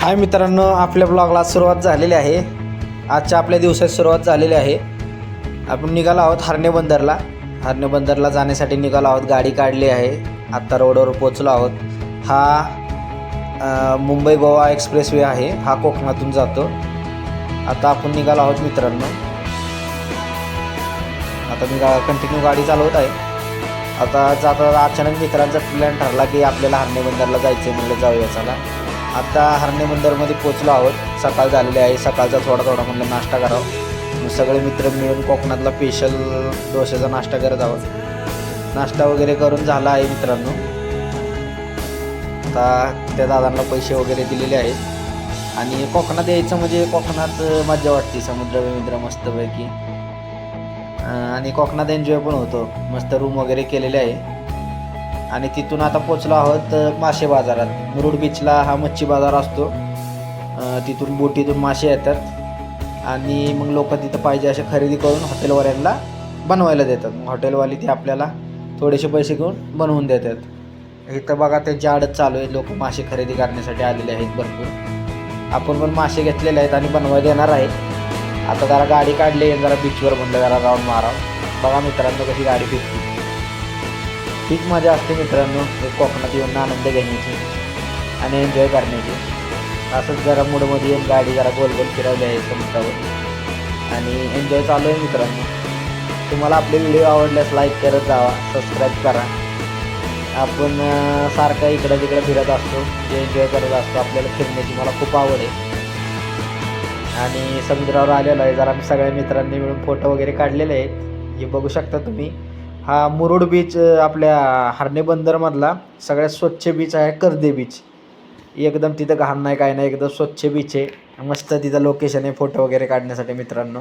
हाय मित्रांनो आपल्या ब्लॉगला सुरुवात झालेली आहे. आजच्या आपल्या दिवसात सुरुवात झालेली आहे. आपण निघालो आहोत हरणे बंदरला हरणे बंदरला जाण्यासाठी निघालो आहोत गाडी काढली आहे. आत्ता रोडवर पोचलो आहोत. हा मुंबई गोवा एक्सप्रेस वे आहे. हा कोकणातून जातो. आता आपण निघालो आहोत मित्रांनो. आता मी गा कंटिन्यू गाडी चालवत आहे. आता जाता अचानक मित्रांचा प्लॅन ठरला की आपल्याला हरणे बंदरला जायचं आहे म्हणलं जाऊया चला. आता हरणे बंदरमध्ये पोचलो आहोत. सकाळ झालेली आहे. सकाळचा थोडा थोडा म्हणलं नाश्ता करावं. मग सगळे मित्र मिळून कोकणातला स्पेशल डोश्याचा नाश्ता करत आहोत. नाश्ता वगैरे करून झाला आहे मित्रांनो. आता त्या दादांना पैसे वगैरे दिलेले आहेत. आणि कोकणात यायचं म्हणजे कोकणात मजा वाटते. समुद्र मित्र मस्तपैकी आणि कोकणात एन्जॉय पण होतो. मस्त रूम वगैरे केलेले आहे. आणि तिथून आता पोचलो आहोत मासे बाजारात. मुरुड बीचला हा मच्छी बाजार असतो. तिथून बोटीतून मासे येतात. आणि मग लोक तिथं पाहिजे असे खरेदी करून हॉटेलवाल्यांना बनवायला देतात. मग हॉटेलवाली ते आपल्याला थोडेसे पैसे घेऊन बनवून देतात. इथं बघा त्यांची आडत चालू आहे. लोक मासे खरेदी करण्यासाठी आलेले आहेत भरपूर. आपण पण मासे घेतलेले आहेत आणि बनवायला देणार आहे. आता जरा गाडी काढली जरा बीचवर म्हणलं जरा राऊंड मारा बघा मित्रांनो कशी गाडी फिरते हीच मजा असते मित्रांनो कोकणात येऊन आनंद घेण्याची आणि एन्जॉय करण्याची. असंच जरा मूडमध्ये येऊन गाडी जरा गोल गोल फिरवली आहे समुद्रावर आणि एन्जॉय चालू आहे मित्रांनो. तुम्हाला आपले व्हिडिओ आवडल्यास लाईक करत जावा सबस्क्राईब करा. आपण सारखं इकडं तिकडं फिरत असतो एन्जॉय करत असतो आपल्याला फिरण्याची मला खूप आवड आहे. आणि समुद्रावर आलेलो आहे जरा सगळ्या मित्रांनी मिळून फोटो वगैरे काढलेले आहेत. हे बघू शकता तुम्ही. हा मुरुड बीच आपल्या हरणे बंदरमधला सगळ्यात स्वच्छ बीच आहे कर्दे बीच एकदम तिथं घाण नाही काय नाही एकदम स्वच्छ बीच आहे. मस्त तिथं लोकेशन आहे फोटो वगैरे काढण्यासाठी मित्रांनो.